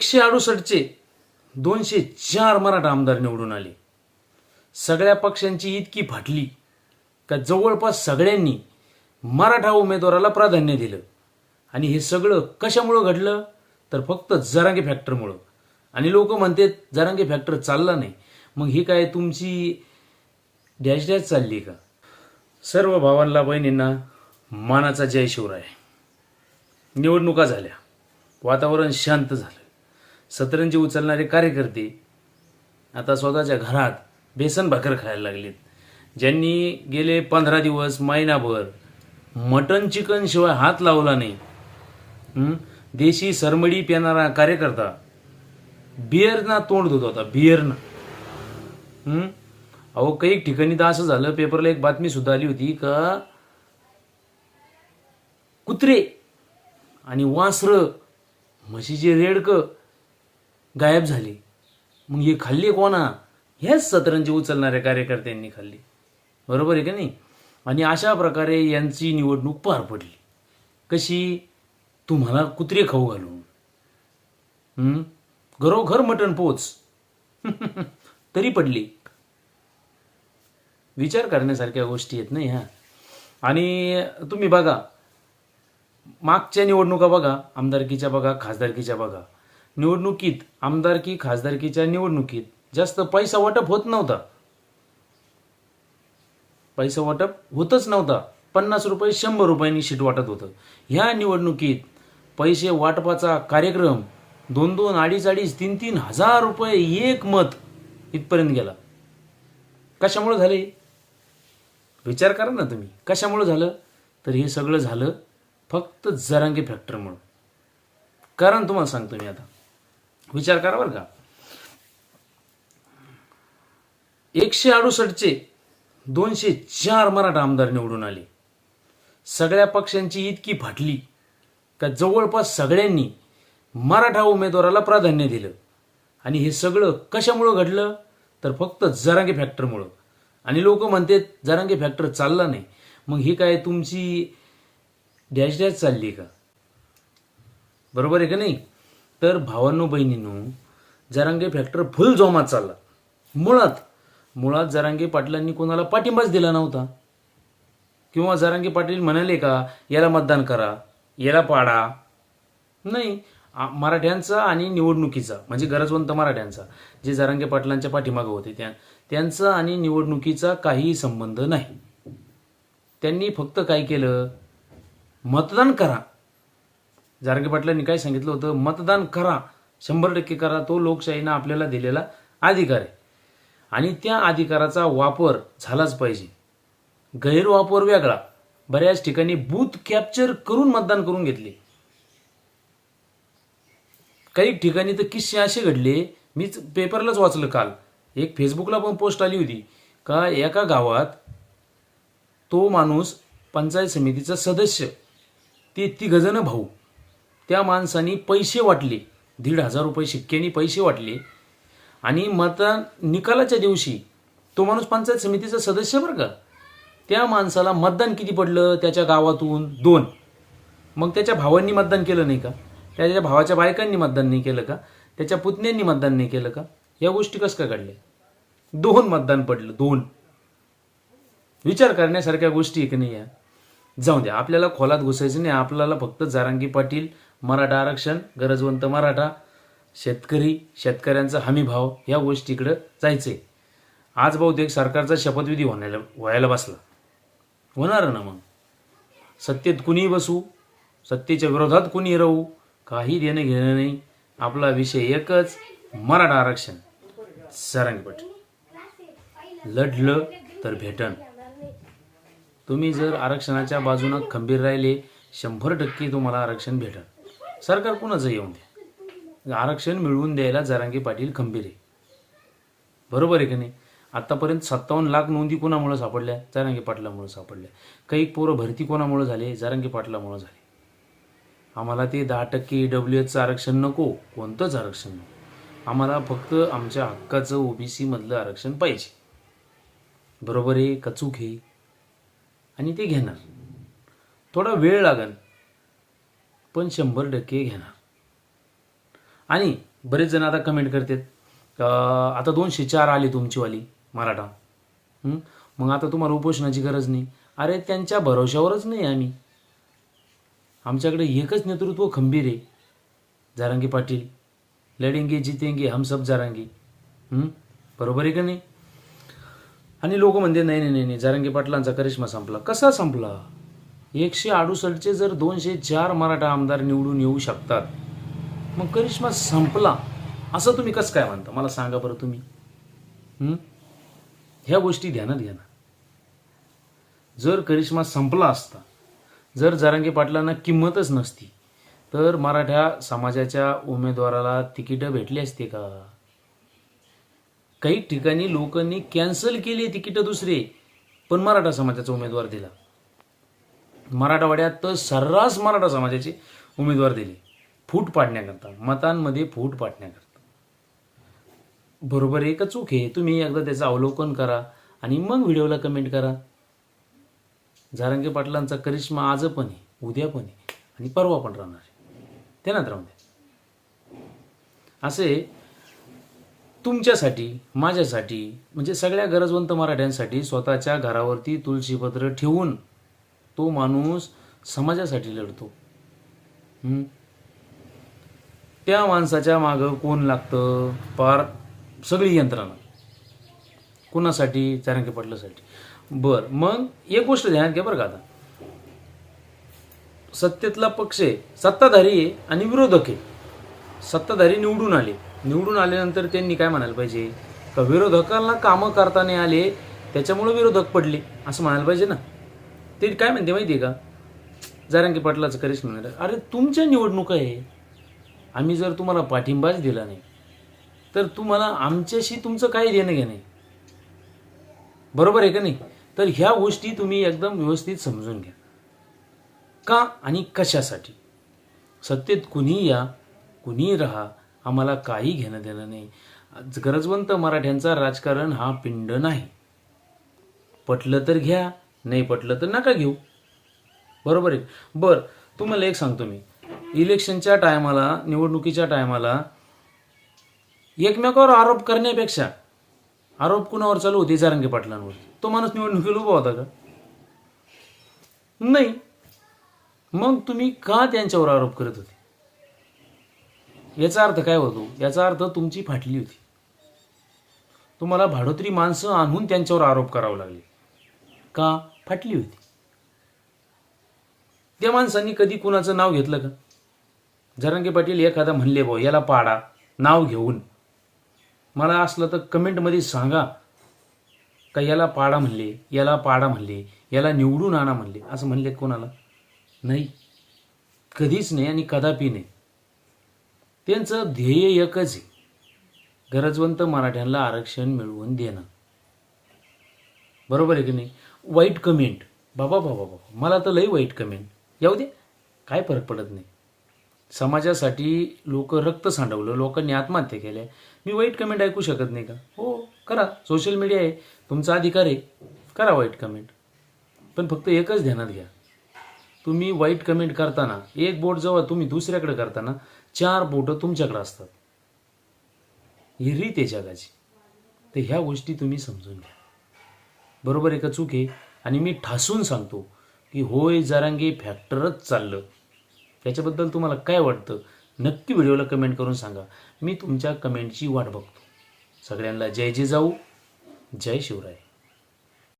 एकशे अडुसष्टचे दोनशे चार मराठा आमदार निवडून आले. सगळ्या पक्षांची इतकी फाटली का जवळपास सगळ्यांनी मराठा उमेदवाराला प्राधान्य दिलं. आणि हे सगळं कशामुळं घडलं? तर फक्त जरांगे फॅक्टरमुळं. आणि लोक म्हणतात जरांगे फॅक्टर चालला नाही. मग ही काय तुमची डॅश डॅश चालली का? सर्व भावांना बहिणींना मानाचा जय शिवराय. निवडणुका झाल्या. वातावरण शांत झालं. सतरंजी उचलणारे कार्यकर्ते आता स्वतःच्या घरात बेसन भाकर खायला लागलेत. ज्यांनी गेले पंधरा दिवस महिनाभर मटन चिकन शिवाय हात लावला नाही. देशी सरमडी पेणारा कार्यकर्ता बिअरना तोंड धुत होता बिअरना अहो काही ठिकाणी तर असं झालं पेपरला एक बातमी सुद्धा आली होती का कुत्रे आणि वासरं म्हशीचे रेडकं गायब झाले. मग हे खाल्ले कोणा? हेच सतरंजी उचलणाऱ्या कार्यकर्त्यांनी खाल्ली. बरोबर आहे का नाही? आणि अशा प्रकारे यांची निवडणूक पार पडली. कशी? तुम्हाला कुत्रे खाऊ घालून. घरोघर मटण पोच. तरी पडली. विचार करण्यासारख्या गोष्टी आहेत नाही ह्या आणि तुम्ही बघा मागच्या निवडणुका बघा आमदारकीच्या बघा खासदारकीच्या बघा. निवडणुकीत आमदारकी खासदारकीच्या निवडणुकीत जास्त पैसा वाटप होत नव्हता. पैसा वाटप होतच नव्हता. पन्नास रुपये शंभर रुपयांनी शीट वाटत होतं. ह्या निवडणुकीत पैसे वाटपाचा कार्यक्रम दोन दोन अडीच अडीच तीन तीन हजार रुपये एक मत इथपर्यंत गेला. कशामुळे झाले विचार करा ना तुम्ही. कशामुळे झालं? तर हे सगळं झालं फक्त जरांगे फॅक्टरमुळं कारण तुम्हाला सांगतो मी आता. विचार करा बरं का. एकशे अडुसष्टचे दोनशे चार मराठा आमदार निवडून आले. सगळ्या पक्षांची इतकी फाटली का जवळपास सगळ्यांनी मराठा उमेदवाराला प्राधान्य दिलं. आणि हे सगळं कशामुळं घडलं? तर फक्त जरांगे फॅक्टरमुळं. आणि लोक म्हणतात जरांगे फॅक्टर चालला नाही. मग ही काय तुमची डॅश डॅश चालली का? बरोबर आहे का नाही? तर भावांनो बहिणींनो जरांगे फॅक्टर फुल जोमात चालला. मुळात मुळात जरांगे पाटलांनी कोणाला पाठिंबाच दिला नव्हता. किंवा जरांगे पाटील म्हणाले का याला मतदान करा याला पाडा. नाही मराठ्यांचा आणि निवडणुकीचा म्हणजे गरजवंत मराठ्यांचा जे जरांगे पाटलांच्या पाठीमागं होते त्या त्यांचा आणि निवडणुकीचा काहीही संबंध नाही. त्यांनी फक्त काय केलं? मतदान करा. जारंगे पाटलांनी काय सांगितलं होतं? मतदान करा. शंभर टक्के करा. तो लोकशाहीनं आपल्याला दिलेला अधिकार आहे. आणि त्या अधिकाराचा वापर झालाच पाहिजे. गैरवापर वेगळा. बऱ्याच ठिकाणी बूथ कॅप्चर करून मतदान करून घेतले. काही ठिकाणी तर किस्से असे घडले. मीच पेपरलाच वाचलं काल. एक फेसबुकला पण पोस्ट आली होती. का एका गावात तो माणूस पंचायत समितीचा सदस्य ते तिघजणं भाऊ. त्या माणसानी पैसे वाटले. दीड हजार रुपये शिक्क्यानी पैसे वाटले. आणि मतदान निकालाच्या दिवशी तो माणूस पंचायत समितीचा सदस्य बरं का? त्या माणसाला मतदान किती पडलं? त्याच्या गावातून दोन. मग त्याच्या भावांनी मतदान केलं नाही का? त्याच्या भावाच्या बायकांनी मतदान नाही केलं का? त्याच्या पुतण्यांनी मतदान नाही केलं का? या गोष्टी कसं काय काढल्या दोन मतदान पडलं दोन. विचार करण्यासारख्या गोष्टी एक नाही या जाऊ द्या आपल्याला खोलात घुसायचं नाही. आपल्याला फक्त जारांगी पाटील मराठा आरक्षण गरजवंत मराठा शेतकरी शेतकऱ्यांचा हमीभाव या गोष्टीकडं जायचे. आज बहुतेक सरकारचा शपथविधी होण्याला व्हायला बसला. होणार ना मग? सत्तेत कुणी बसू सत्तेच्या विरोधात कुणी राहू काही देणं घेणं नाही. आपला विषय एकच मराठा आरक्षण. सारंगी लढलं तर भेटन. तुम्ही जर आरक्षणाच्या बाजूनं खंबीर राहिले शंभर टक्के तुम्हाला आरक्षण भेटल सरकार कुणाचं येऊन द्या आरक्षण मिळवून द्यायला जरांगे पाटील खंबीर आहे. बरोबर आहे की नाही? आत्तापर्यंत सत्तावन्न लाख नोंदी कोणामुळे सापडल्या? जरांगे पाटलामुळे सापडल्या. काही पोरं भरती कोणामुळे झाले? जरांगे पाटलामुळे झाले. आम्हाला ते दहा टक्के डब्ल्यू एचचं आरक्षण नको कोणतंच आरक्षण नको. आम्हाला फक्त आमच्या हक्काचं ओबीसीमधलं आरक्षण पाहिजे. बरोबर आहे कचूक आहे. आणि ते घेणार. थोडा वेळ लागेल. पण शंभर टक्के घेणार. आणि बरेच जण आता कमेंट करतात आता दोनशे चार आली तुमचीवाली मराठा. मग आता तुम्हाला उपोषणाची गरज नाही. अरे त्यांच्या भरोशावरच नाही आम्ही. आमच्याकडे एकच नेतृत्व खंबीर आहे जारांगी पाटील. लढेंगे जितेंगे हम सब जारांगी बरोबर आहे का नाही? आणि लोक म्हणते नाही नाही नाही नाही जारंगी पाटलांचा करिश्मा संपला. कसा संपला? एकशे अडुसष्टचे जर दोनशे चार मराठा आमदार निवडून येऊ शकतात मग करिश्मा संपला. असं तुम्ही कसं काय म्हणता? मला सांगा बरं तुम्ही. ह्या गोष्टी ध्यानात घ्या ना. जर करिश्मा संपला असता जर जारांगे पाटलांना किंमतच नसती तर मराठा समाजाच्या उमेदवाराला तिकीटं भेटली असते का? काही ठिकाणी लोकांनी कॅन्सल केली तिकीटं दुसरे पण मराठा समाजाचा उमेदवार दिला. मराठवाड्यात तर सर्रास मराठा समाजाचे उमेदवार दिले. फूट पाडण्याकरता मतांमध्ये फूट पाडण्याकरता. बरोबर आहे का चूक आहे? तुम्ही एकदा त्याचं अवलोकन करा आणि मग व्हिडिओला कमेंट करा. झारंगे पाटलांचा करिश्मा आज पण आहे उद्या पण आहे आणि परवा पण राहणार आहे. ध्यानात राहून द्या. असे तुमच्यासाठी माझ्यासाठी म्हणजे सगळ्या गरजवंत मराठ्यांसाठी स्वतःच्या घरावरती तुळशीपत्र ठेवून तो माणूस समाजासाठी लढतो. त्या माणसाच्या मागं कोण लागतं? पार सगळी यंत्रणा. कुणासाठी? चारंके पाटलासाठी. बर मग एक गोष्ट ध्यानात घ्या बरं का आता. सत्तेतला पक्ष आहे सत्ताधारी आहे आणि विरोधक आहे. सत्ताधारी निवडून आले. निवडून आल्यानंतर त्यांनी काय म्हणायला पाहिजे? का विरोधकांना कामं करता नाही आले त्याच्यामुळे विरोधक पडले असं म्हणायला पाहिजे ना. ते काय म्हणते माहिती आहे का? जारांकी पाटलाचं करिश्म अरे तुमच्या निवडणुका आहे. आम्ही जर तुम्हाला पाठिंबाच दिला नाही तर तुम्हाला आमच्याशी तुमचं काही देणं घेणं बरोबर आहे का नाही? तर ह्या गोष्टी तुम्ही एकदम व्यवस्थित समजून घ्या. का आणि कशासाठी? सत्तेत कुणी या कुणी राहा आम्हाला काही घेणं देणं नाही. आज गरजवंत मराठ्यांचा राजकारण हा पिंड नाही. पटलं तर घ्या नाही पटलं तर नका घेऊ. बरोबर आहे? बर तुम्हाला एक सांगतो मी. इलेक्शनच्या टायमाला निवडणुकीच्या टायमाला एकमेकावर आरोप करण्यापेक्षा आरोप कुणावर चालू होते? जारंगे पाटलांवर. तो माणूस निवडणुकीला उभा होता का? नाही. मग तुम्ही का त्यांच्यावर आरोप करत होते? याचा अर्थ काय होतो? याचा अर्थ तुमची फाटली होती. तुम्हाला भाडोत्री माणसं आणून त्यांच्यावर आरोप करावे लागले. का फाटली होती? त्या माणसांनी कधी कुणाचं नाव घेतलं का? जरांगे पाटील एखादा म्हणले भाऊ याला पाडा नाव घेऊन. मला असलं तर कमेंटमध्ये सांगा का याला पाडा म्हणले याला पाडा म्हणले याला निवडून आणा म्हणले असं म्हणले कोणाला? नाही. कधीच नाही आणि कदापि नाही. त्यांचं ध्येय एकच आहे. गरजवंत मराठ्यांना आरक्षण मिळवून देणं. बरोबर आहे की नाही? वाईट कमेंट बाबा बाबा बाबा. मला तर लई वाईट कमेंट येऊ दे. काय फरक पडत नाही. समाजासाठी लोक रक्त सांडवलं लोकांनी आत्महत्या केल्या. मी वाईट कमेंट ऐकू शकत नाही का? हो करा. सोशल मीडिया आहे. तुमचा अधिकार आहे. करा वाईट कमेंट पण फक्त एकच ध्यानात घ्या. तुम्ही वाईट कमेंट करताना एक बोट जेव्हा तुम्ही दुसऱ्याकडे करताना चार बोटं तुमच्याकडे असतात. ही रीत आहे जगाची. तर ह्या गोष्टी तुम्ही समजून घ्या. बरोबर आहे का चूक आहे? आणि मी ठासून सांगतो की होय जरांगे फॅक्टरच चाललं. त्याच्याबद्दल तुम्हाला काय वाटतं? नक्की व्हिडिओला कमेंट करून सांगा. मी तुमच्या कमेंटची वाट बघतो. सगळ्यांना जय जे जाऊ. जय शिवराय.